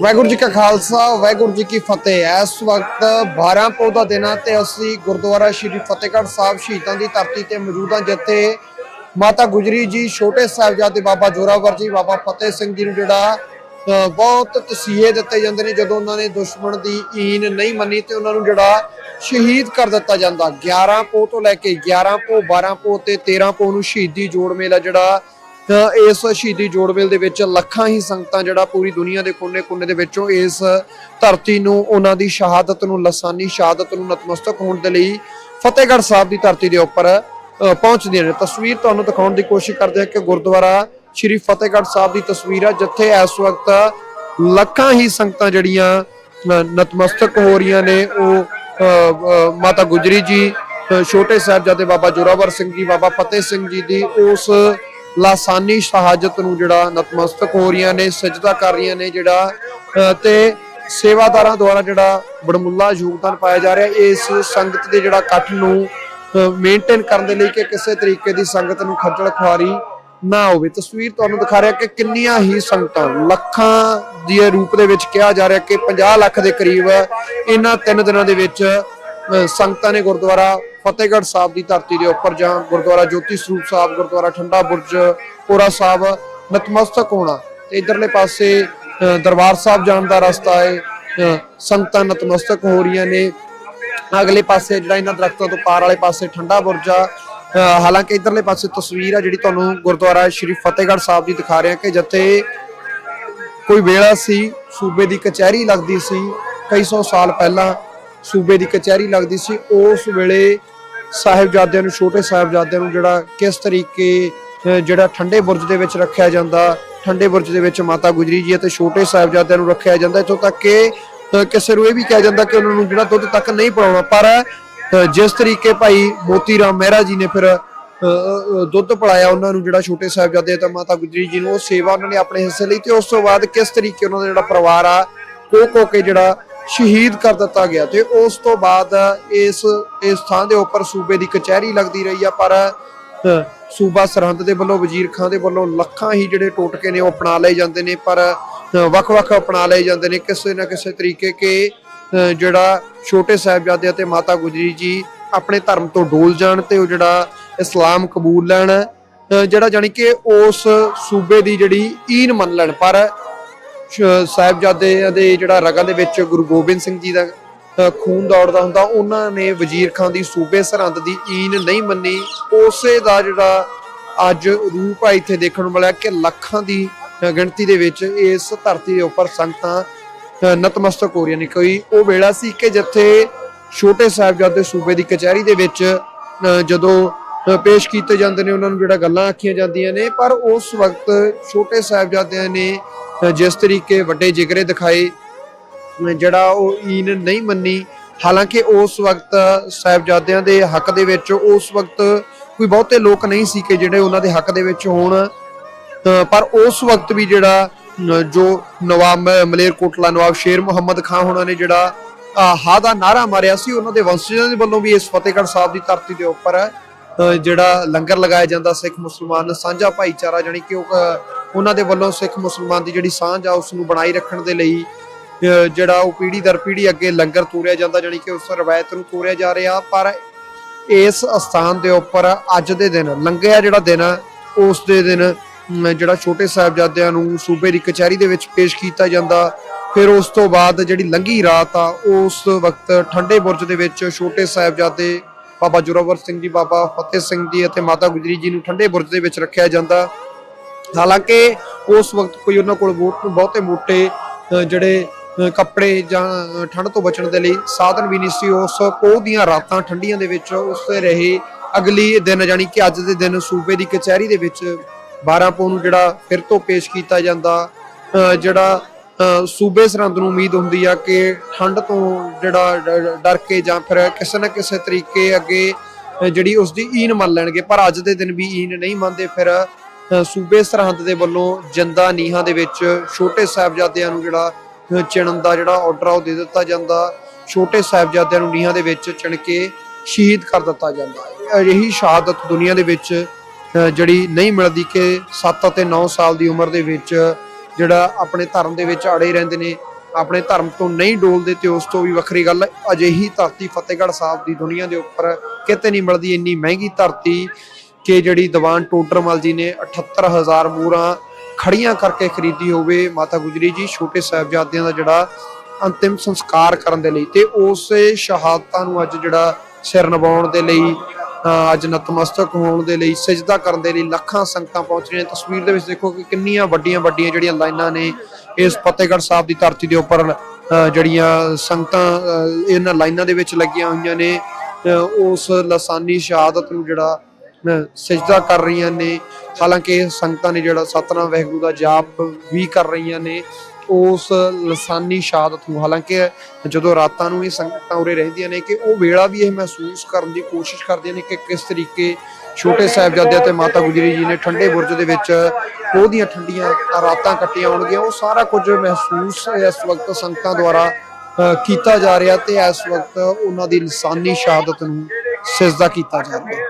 ਵਾਹਿਗੁਰੂ ਜੀ ਕਾ ਖਾਲਸਾ ਵਾਹਿਗੁਰੂ ਜੀ ਕੀ ਫਤਿਹ। ਇਸ ਵਕਤ 12 ਪੋਹ ਦਾ ਦਿਨ ਆ ਤੇ ਅਸੀਂ ਗੁਰਦੁਆਰਾ ਸ਼੍ਰੀ ਫਤਿਹਗੜ੍ਹ ਸਾਹਿਬ ਸ਼ਹੀਦਾਂ ਦੀ ਧਰਤੀ ਤੇ ਮੌਜੂਦ ਹਾਂ ਜਿੱਥੇ ਮਾਤਾ ਗੁਜਰੀ ਜੀ ਛੋਟੇ ਸਾਹਿਬਜ਼ਾਦੇ ਬਾਬਾ ਜੋਰਾਵਰ ਜੀ ਬਾਬਾ ਫਤਿਹ ਸਿੰਘ ਜੀ ਨੂੰ ਜਿਹੜਾ ਅ, ਬਹੁਤ ਤਸੀਹੇ ਦਿੱਤੇ ਜਾਂਦੇ ਨੇ ਜਦੋਂ ਉਹਨਾਂ ਨੇ ਦੁਸ਼ਮਣ ਦੀ ਈਨ ਨਹੀਂ ਮੰਨੀ ਤੇ ਉਹਨਾਂ ਨੂੰ ਜਿਹੜਾ ਸ਼ਹੀਦ ਕਰ ਦਿੱਤਾ ਜਾਂਦਾ। 11 ਪੋਹ ਤੋਂ ਲੈ ਕੇ 11 ਪੋਹ 12 ਪੋਹ ਤੇ 13 ਪੋਹ ਨੂੰ ਸ਼ਹੀਦੀ ਜੋੜ ਮੇਲਾ ਜਿਹੜਾ ਇਸ ਸ਼ਹੀਦੀ ਜੋੜ ਮੇਲ ਦੇ ਵਿੱਚ ਲੱਖਾਂ ਹੀ ਸੰਗਤਾਂ ਜਿਹੜਾ ਪੂਰੀ ਦੁਨੀਆ ਦੇ ਕੋਨੇ-ਕੋਨੇ ਦੇ ਵਿੱਚੋਂ ਇਸ ਧਰਤੀ ਨੂੰ ਉਹਨਾਂ ਦੀ ਸ਼ਹਾਦਤ ਨੂੰ ਲਸਾਨੀ ਸ਼ਹਾਦਤ ਨੂੰ ਨਤਮਸਤਕ ਹੋਣ ਦੇ ਲਈ ਫਤਿਹਗੜ੍ਹ ਸਾਹਿਬ ਦੀ ਧਰਤੀ ਦੇ ਉੱਪਰ ਪਹੁੰਚਦੀਆਂ ਨੇ। ਤਸਵੀਰ ਤੁਹਾਨੂੰ ਦਿਖਾਉਣ ਦੀ ਕੋਸ਼ਿਸ਼ ਕਰਦੇ ਹਾਂ ਕਿ ਗੁਰਦੁਆਰਾ ਸ਼੍ਰੀ ਫਤਿਹਗੜ੍ਹ ਸਾਹਿਬ ਦੀ ਤਸਵੀਰ ਹੈ ਜਿੱਥੇ ਇਸ ਵਕਤ ਲੱਖਾਂ ਹੀ ਸੰਗਤਾਂ ਜਿਹੜੀਆਂ ਨਤਮਸਤਕ ਹੋ ਰਹੀਆਂ ਨੇ। ਉਹ ਅ, ਮਾਤਾ ਗੁਜਰੀ ਜੀ ਛੋਟੇ ਸਾਹਿਬਜ਼ਾਦੇ ਬਾਬਾ ਜੋਰਾਵਰ ਸਿੰਘ ਜੀ ਬਾਬਾ ਫਤਿਹ ਸਿੰਘ ਜੀ ਦੀ ਉਸ ਲਾਸਾਨੀ ਸ਼ਹਾਦਤ ਨੂੰ ਜਿਹੜਾ ਨਤਮਸਤਕ ਹੋ ਰਹੀਆਂ ਨੇ, ਸਜਦਾ ਕਰ ਰਹੀਆਂ ਨੇ ਜਿਹੜਾ ਤੇ ਸੇਵਾਦਾਰਾਂ ਦੁਆਰਾ ਜਿਹੜਾ ਬੜਮੁੱਲਾ ਯੋਗਦਾਨ ਪਾਇਆ ਜਾ ਰਿਹਾ, ਇਸ ਸੰਗਤ ਦੇ ਜਿਹੜਾ ਇਕੱਠ ਨੂੰ ਮੇਨਟੇਨ ਕਰਨ ਦੇ ਲਈ ਕਿ ਕਿਸੇ ਤਰੀਕੇ ਦੀ ਸੰਗਤ ਨੂੰ ਖੱਜਲ ਖੁਆਰੀ ਨਾ ਹੋਵੇ। ਤਸਵੀਰ ਤੁਹਾਨੂੰ ਦਿਖਾ ਰਿਹਾ ਕਿ ਕਿੰਨੀਆਂ ਹੀ ਸੰਗਤਾਂ, ਲੱਖਾਂ ਦੇ ਰੂਪ ਦੇ ਵਿੱਚ ਕਿਹਾ ਜਾ ਰਿਹਾ ਕਿ 50 ਲੱਖ ਦੇ ਕਰੀਬ ਇਹਨਾਂ ਤਿੰਨ ਦਿਨਾਂ ਦੇ ਵਿੱਚ ਸੰਗਤਾਂ ਨੇ ਗੁਰਦੁਆਰਾ ਫਤਿਹਗੜ੍ਹ ਸਾਹਿਬ ਦੀ ਧਰਤੀ ਦੇ ਉੱਪਰ ਜਾਂ ਗੁਰਦੁਆਰਾ ਜੋਤੀ ਸਰੂਪ ਸਾਹਿਬ ਗੁਰਦੁਆਰਾ ਠੰਡਾ ਬੁਰਜ ਕੋਰਾ ਸਾਹਿਬ ਨਤਮਸਤਕ ਹੋਣਾ ਤੇ ਇਧਰਲੇ ਪਾਸੇ ਅ, ਦਰਬਾਰ ਸਾਹਿਬ ਜਾਣ ਦਾ ਰਸਤਾ ਹੈ। ਸੰਗਤਾਂ ਨਤਮਸਤਕ ਹੋ ਰਹੀਆਂ ਨੇ। ਅਗਲੇ ਪਾਸੇ ਜਿਹੜਾ ਇਹਨਾਂ ਦਰਖਤਾਂ ਤੋਂ ਪਾਰ ਵਾਲੇ ਪਾਸੇ ਠੰਡਾ ਬੁਰਜ ਆ ਹਾਲਾਂਕਿ ਇਧਰਲੇ ਪਾਸੇ ਤਸਵੀਰ ਆ ਜਿਹੜੀ ਤੁਹਾਨੂੰ ਗੁਰਦੁਆਰਾ ਸ਼੍ਰੀ ਫਤਿਹਗੜ੍ਹ ਸਾਹਿਬ ਦੀ ਦਿਖਾ ਰਿਹਾ ਕਿ ਜਿੱਥੇ ਕੋਈ ਵੇਲਾ ਸੀ ਸੂਬੇ ਦੀ ਕਚਹਿਰੀ ਲੱਗਦੀ ਸੀ ਕਈ ਸੌ ਸਾਲ ਪਹਿਲਾਂ ਸੂਬੇ ਦੀ ਕਚਹਿਰੀ ਲੱਗਦੀ ਸੀ ਉਸ ਵੇਲੇ ਸਾਹਿਬਜ਼ਾਦਿਆਂ ਨੂੰ ਛੋਟੇ ਸਾਹਿਬਜ਼ਾਦਿਆਂ ਨੂੰ ਜਿਹੜਾ ਕਿਸ ਤਰੀਕੇ ਜਿਹੜਾ ਠੰਡੇ ਬੁਰਜ ਦੇ ਵਿੱਚ ਰੱਖਿਆ ਜਾਂਦਾ ਠੰਡੇ ਬੁਰਜ ਦੇ ਵਿੱਚ ਮਾਤਾ ਗੁਜਰੀ ਜੀ ਅਤੇ ਛੋਟੇ ਸਾਹਿਬਜ਼ਾਦਿਆਂ ਨੂੰ ਰੱਖਿਆ ਜਾਂਦਾ ਇੱਥੋਂ ਤੱਕ ਕਿ ਕਿਸੇ ਨੂੰ ਇਹ ਵੀ ਕਿਹਾ ਜਾਂਦਾ ਕਿ ਉਹਨਾਂ ਨੂੰ ਜਿਹੜਾ ਦੁੱਧ ਤੱਕ ਨਹੀਂ ਪਿਲਾਉਣਾ ਪਰ ਜਿਸ ਤਰੀਕੇ ਭਾਈ ਮੋਤੀ ਰਾਮ ਮਹਿਰਾ ਜੀ ਨੇ ਫਿਰ ਅ, ਦੁੱਧ ਪਿਲਾਇਆ ਉਹਨਾਂ ਨੂੰ ਜਿਹੜਾ ਛੋਟੇ ਸਾਹਿਬਜ਼ਾਦੇ ਤਾਂ ਮਾਤਾ ਗੁਜਰੀ ਜੀ ਨੂੰ ਉਹ ਸੇਵਾ ਉਹਨਾਂ ਨੇ ਆਪਣੇ ਹਿੱਸੇ ਲਈ ਤੇ ਉਸ ਤੋਂ ਬਾਅਦ ਕਿਸ ਤਰੀਕੇ ਉਹਨਾਂ ਦਾ ਜਿਹੜਾ ਪਰਿਵਾਰ ਆ ਕੋ ਕੋ ਕੇ ਜਿਹੜਾ ਸ਼ਹੀਦ ਕਰ ਦਿੱਤਾ ਗਿਆ ਤੇ ਉਸ ਤੋਂ ਬਾਅਦ ਇਸ ਇਸ ਥਾਂ ਦੇ ਉੱਪਰ ਸੂਬੇ ਦੀ ਕਚਹਿਰੀ ਲੱਗਦੀ ਰਹੀ ਆ ਪਰ ਸੂਬਾ ਸਰਹੰਦ ਦੇ ਵੱਲੋਂ ਵਜ਼ੀਰ ਖਾਂ ਦੇ ਵੱਲੋਂ ਲੱਖਾਂ ਹੀ ਜਿਹੜੇ ਟੋਟਕੇ ਨੇ ਉਹ ਅਪਣਾ ਲਏ ਜਾਂਦੇ ਨੇ ਪਰ ਵੱਖ-ਵੱਖ ਅਪਣਾ ਲਏ ਜਾਂਦੇ ਨੇ। ਕਿਸੇ ਨਾ ਕਿਸੇ ਤਰੀਕੇ ਕਿ ਜਿਹੜਾ ਛੋਟੇ ਸਾਹਿਬਜ਼ਾਦੇ ਅਤੇ ਮਾਤਾ ਗੁਜਰੀ ਜੀ ਆਪਣੇ ਧਰਮ ਤੋਂ ਡੋਲ ਜਾਣ ਤੇ ਉਹ ਜਿਹੜਾ ਇਸਲਾਮ ਕਬੂਲ ਲੈਣ ਜਿਹੜਾ ਜਾਨੀ ਕਿ ਉਸ ਸੂਬੇ ਦੀ ਜਿਹੜੀ ਈਨ ਮੰਨ ਲੈਣ। ਪਰ ਸਾਹਿਬਜ਼ਾਦਿਆਂ ਦੇ ਜਿਹੜਾ ਰਗਾਂ ਦੇ ਵਿੱਚ ਗੁਰੂ ਗੋਬਿੰਦ ਸਿੰਘ ਜੀ ਦਾ ਖੂਨ ਦੌੜਦਾ ਹੁੰਦਾ, ਉਹਨਾਂ ਨੇ ਵਜ਼ੀਰ ਖਾਨ ਦੀ ਸੂਬੇ ਸਰਹੰਦ ਦੀ ਈਨ ਨਹੀਂ ਮੰਨੀ। ਉਸੇ ਦਾ ਜਿਹੜਾ ਅੱਜ ਰੂਪ ਆ ਇੱਥੇ ਦੇਖਣ ਨੂੰ ਮਿਲਿਆ ਕਿ ਲੱਖਾਂ ਦੀ ਗਿਣਤੀ ਦੇ ਵਿੱਚ ਇਸ ਧਰਤੀ ਦੇ ਉੱਪਰ ਸੰਗਤਾਂ ਨਤਮਸਤਕ ਹੋ ਰਹੀਆਂ ਨੇ। ਕੋਈ ਉਹ ਵੇਲਾ ਸੀ ਕਿ ਜਿੱਥੇ ਛੋਟੇ ਸਾਹਿਬਜ਼ਾਦੇ ਸੂਬੇ ਦੀ ਕਚਹਿਰੀ ਦੇ ਵਿੱਚ ਜਦੋਂ ਪੇਸ਼ ਕੀਤੇ ਜਾਂਦੇ ਨੇ ਉਹਨਾਂ ਨੂੰ ਜਿਹੜਾ ਗੱਲਾਂ ਆਖੀਆਂ ਜਾਂਦੀਆਂ ਨੇ ਪਰ ਉਸ ਵਕਤ ਛੋਟੇ ਸਾਹਿਬਜ਼ਾਦਿਆਂ ਨੇ ਜਿਸ ਤਰੀਕੇ ਵੱਡੇ ਜਿਗਰੇ ਦਿਖਾਏ ਜਿਹੜਾ ਉਹ ਈਨ ਨਹੀਂ ਮੰਨੀ ਹਾਲਾਂਕਿ ਉਸ ਵਕਤ ਸਾਹਿਬਜ਼ਾਦਿਆਂ ਦੇ ਹੱਕ ਦੇ ਵਿੱਚ ਉਸ ਵਕਤ ਕੋਈ ਬਹੁਤੇ ਲੋਕ ਨਹੀਂ ਸੀ ਕਿ ਜਿਹੜੇ ਉਹਨਾਂ ਦੇ ਹੱਕ ਦੇ ਵਿੱਚ ਹੋਣ। ਪਰ ਉਸ ਵਕਤ ਵੀ ਜਿਹੜਾ ਅ, ਜੋ ਨਵਾਬ ਮ- ਮਲੇਰਕੋਟਲਾ ਨਵਾਬ ਸ਼ੇਰ ਮੁਹੰਮਦ ਖਾਨ ਉਹਨਾਂ ਨੇ ਜਿਹੜਾ ਅ, ਹਾ ਦਾ ਨਾਰਾ ਮਾਰਿਆ ਸੀ ਉਹਨਾਂ ਦੇ ਵੰਸ਼ਜਾਂ ਦੇ ਵੱਲੋਂ ਵੀ ਇਸ ਫਤਿਹਗੜ੍ਹ ਸਾਹਿਬ ਦੀ ਧਰਤੀ ਦੇ ਉੱਪਰ। ਜਿਹੜਾ ਲੰਗਰ ਲਗਾਇਆ ਜਾਂਦਾ ਸਿੱਖ ਮੁਸਲਮਾਨ ਸਾਂਝਾ ਭਾਈਚਾਰਾ ਜਾਨੀ ਕਿ ਉਹਨਾਂ ਦੇ ਵੱਲੋਂ ਸਿੱਖ ਮੁਸਲਮਾਨ ਦੀ ਜਿਹੜੀ ਸਾਂਝ ਆ ਉਸ ਨੂੰ ਬਣਾਈ ਰੱਖਣ ਦੇ ਲਈ ਜਿਹੜਾ ਉਹ ਪੀੜ੍ਹੀ ਦਰ ਪੀੜ੍ਹੀ ਅੱਗੇ ਲੰਗਰ ਤੋਰਿਆ ਜਾਂਦਾ ਜਾਨੀ ਕਿ ਉਸ ਰਵਾਇਤ ਨੂੰ ਤੋਰਿਆ ਜਾ ਰਿਹਾ। ਪਰ ਇਸ ਸਥਾਨ ਦੇ ਉੱਪਰ ਅੱਜ ਦੇ ਦਿਨ ਲੰਘਿਆ ਜਿਹੜਾ ਦਿਨ ਆ, ਉਸ ਦੇ ਦਿਨ ਜਿਹੜਾ ਛੋਟੇ ਸਾਹਿਬਜ਼ਾਦਿਆਂ ਨੂੰ ਸੂਬੇ ਦੀ ਕਚਹਿਰੀ ਦੇ ਵਿੱਚ ਪੇਸ਼ ਕੀਤਾ ਜਾਂਦਾ ਫਿਰ ਉਸ ਤੋਂ ਬਾਅਦ ਜਿਹੜੀ ਲੰਘੀ ਰਾਤ ਆ ਉਸ ਵਕਤ ਠੰਡੇ ਬੁਰਜ ਦੇ ਵਿੱਚ ਛੋਟੇ ਸਾਹਿਬਜ਼ਾਦੇ ਬਾਬਾ ਜੋਰਾਵਰ ਸਿੰਘ ਜੀ, ਬਾਬਾ ਫਤਿਹ ਸਿੰਘ ਜੀ ਅਤੇ ਮਾਤਾ ਗੁਜਰੀ ਜੀ ਨੂੰ ਠੰਡੇ ਬੁਰਜ ਦੇ ਵਿੱਚ ਰੱਖਿਆ ਜਾਂਦਾ। ਹਾਲਾਂਕਿ ਉਸ ਵਕਤ ਕੋਈ ਉਹਨਾਂ ਕੋਲ ਬਹੁਤ ਬਹੁਤੇ ਮੋਟੇ ਜਿਹੜੇ ਕੱਪੜੇ ਜਾਂ ਠੰਡ ਤੋਂ ਬਚਣ ਦੇ ਲਈ ਸਾਧਨ ਵੀ ਨਹੀਂ ਸੀ। ਉਸ ਪੋਹ ਦੀਆਂ ਰਾਤਾਂ ਠੰਡੀਆਂ ਦੇ ਵਿੱਚ ਉਸੇ ਰਹੇ ਅਗਲੀ ਦਿਨ ਜਾਨੀ ਕਿ ਅੱਜ ਦੇ ਦਿਨ ਸੂਬੇ ਦੀ ਕਚਹਿਰੀ ਦੇ ਵਿੱਚ 12 ਪੋਹ ਨੂੰ ਜਿਹੜਾ ਫਿਰ ਤੋਂ ਪੇਸ਼ ਕੀਤਾ ਜਾਂਦਾ ਜਿਹੜਾ ਸੂਬੇ ਸਰਹੰਦ ਨੂੰ ਉਮੀਦ ਹੁੰਦੀ ਆ ਕਿ ਠੰਡ ਤੋਂ ਜਿਹੜਾ ਡਰ ਕੇ ਜਾਂ ਫਿਰ ਕਿਸੇ ਨਾ ਕਿਸੇ ਤਰੀਕੇ ਅੱਗੇ ਜਿਹੜੀ ਉਸ ਦੀ ਈਨ ਮੰਨ ਲੈਣਗੇ। ਪਰ ਅੱਜ ਦੇ ਦਿਨ ਵੀ ਈਨ ਨਹੀਂ ਮੰਨਦੇ, ਫਿਰ ਸੂਬੇ ਸਰਹੰਦ ਦੇ ਵੱਲੋਂ ਜਿੰਦਾ ਨੀਹਾਂ ਦੇ ਵਿੱਚ ਛੋਟੇ ਸਾਹਿਬਜ਼ਾਦਿਆਂ ਨੂੰ ਜਿਹੜਾ ਚਿਣਨ ਦਾ ਜਿਹੜਾ ਆਰਡਰ ਆ ਉਹ ਦੇ ਦਿੱਤਾ ਜਾਂਦਾ। ਛੋਟੇ ਸਾਹਿਬਜ਼ਾਦਿਆਂ ਨੂੰ ਨੀਹਾਂ ਦੇ ਵਿੱਚ ਚਿਣ ਕੇ ਸ਼ਹੀਦ ਕਰ ਦਿੱਤਾ ਜਾਂਦਾ। ਹੈ ਅਜਿਹੀ ਸ਼ਹਾਦਤ ਦੁਨੀਆ ਦੇ ਵਿੱਚ ਜਿਹੜੀ ਨਹੀਂ ਮਿਲਦੀ ਕਿ 7 ਅਤੇ 9 ਸਾਲ ਦੀ ਉਮਰ ਦੇ ਵਿੱਚ ਜਿਹੜਾ ਆਪਣੇ ਧਰਮ ਦੇ ਵਿੱਚ ਅੜੇ ਰਹਿੰਦੇ ਨੇ, ਆਪਣੇ ਧਰਮ ਤੋਂ ਨਹੀਂ ਡੋਲਦੇ ਤੇ ਉਸ ਤੋਂ ਵੀ ਵੱਖਰੀ ਗੱਲ, ਅਜਿਹੀ ਧਰਤੀ ਫਤਿਹਗੜ੍ਹ ਸਾਹਿਬ ਦੀ ਦੁਨੀਆ ਦੇ ਉੱਪਰ ਕਿਤੇ ਨਹੀਂ ਮਿਲਦੀ ਇੰਨੀ ਮਹਿੰਗੀ ਧਰਤੀ ਕਿ ਜਿਹੜੀ ਦੀਵਾਨ ਟੋਡਰਮਲ ਜੀ ਨੇ 78000 ਮੂਰਾਂ ਖੜੀਆਂ ਕਰਕੇ ਖਰੀਦੀ ਹੋਵੇ। ਮਾਤਾ ਗੁਜਰੀ ਜੀ, ਛੋਟੇ ਸਾਹਿਬਜ਼ਾਦਿਆਂ ਦਾ ਜਿਹੜਾ ਅੰਤਿਮ ਸੰਸਕਾਰ ਕਰਨ ਦੇ ਲਈ ਤੇ ਉਸੇ ਸ਼ਹਾਦਤਾਂ ਨੂੰ ਅੱਜ ਜਿਹੜਾ ਸਿਰ ਨਿਵਾਉਣ ਦੇ ਲਈ ਅੱਜ ਨਤਮਸਤਕ ਹੋਣ ਦੇ ਲਈ, ਸਜਦਾ ਕਰਨ ਦੇ ਲਈ ਲੱਖਾਂ ਸੰਗਤਾਂ ਪਹੁੰਚ ਰਹੀਆਂ ਤਸਵੀਰ ਦੇ ਵਿੱਚ ਦੇਖੋ ਕਿ ਕਿੰਨੀਆਂ ਵੱਡੀਆਂ ਵੱਡੀਆਂ ਜਿਹੜੀਆਂ ਲਾਈਨਾਂ ਨੇ ਇਸ ਫਤਿਹਗੜ੍ਹ ਸਾਹਿਬ ਦੀ ਧਰਤੀ ਦੇ ਉੱਪਰ, ਅਹ ਜਿਹੜੀਆਂ ਸੰਗਤਾਂ, ਅਹ ਇਹਨਾਂ ਲਾਈਨਾਂ ਦੇ ਵਿੱਚ ਲੱਗੀਆਂ ਹੋਈਆਂ ਨੇ। ਅਹ ਉਸ ਲਸਾਨੀ ਸ਼ਹਾਦਤ ਨੂੰ ਜਿਹੜਾ, ਅਹ ਸਜਦਾ ਕਰ ਰਹੀਆਂ ਨੇ। ਹਾਲਾਂਕਿ ਇਹ ਸੰਗਤਾਂ ਨੇ ਜਿਹੜਾ ਸਤਨਾਮ ਵਾਹਿਗੁਰੂ ਦਾ ਜਾਪ ਵੀ ਕਰ ਰਹੀਆਂ ਨੇ। ਉਸ ਲਸਾਨੀ ਸ਼ਹਾਦਤ ਨੂੰ ਹਾਲਾਂਕਿ ਜਦੋਂ ਰਾਤਾਂ ਨੂੰ ਇਹ ਸੰਗਤਾਂ ਉਰੇ ਰਹਿੰਦੀਆਂ ਨੇ ਕਿ ਉਹ ਵੇਲਾ ਵੀ ਇਹ ਮਹਿਸੂਸ ਕਰਨ ਦੀ ਕੋਸ਼ਿਸ਼ ਕਰਦੀਆਂ ਨੇ ਕਿ ਕਿਸ ਤਰੀਕੇ ਛੋਟੇ ਸਾਹਿਬਜ਼ਾਦੇ ਤੇ ਮਾਤਾ ਗੁਜਰੀ ਜੀ ਨੇ ਠੰਡੇ ਬੁਰਜ ਦੇ ਵਿੱਚ ਉਹਦੀਆਂ ਠੰਡੀਆਂ ਰਾਤਾਂ ਕੱਟੀਆਂ ਹੋਣਗੀਆਂ। ਉਹ ਸਾਰਾ ਕੁਝ ਮਹਿਸੂਸ ਇਸ ਵਕਤ ਸੰਗਤਾਂ ਦੁਆਰਾ ਕੀਤਾ ਜਾ ਰਿਹਾ ਤੇ ਇਸ ਵਕਤ ਉਹਨਾਂ ਦੀ ਲਸਾਨੀ ਸ਼ਹਾਦਤ ਨੂੰ ਸਿਜਦਾ ਕੀਤਾ ਜਾ ਰਿਹਾ।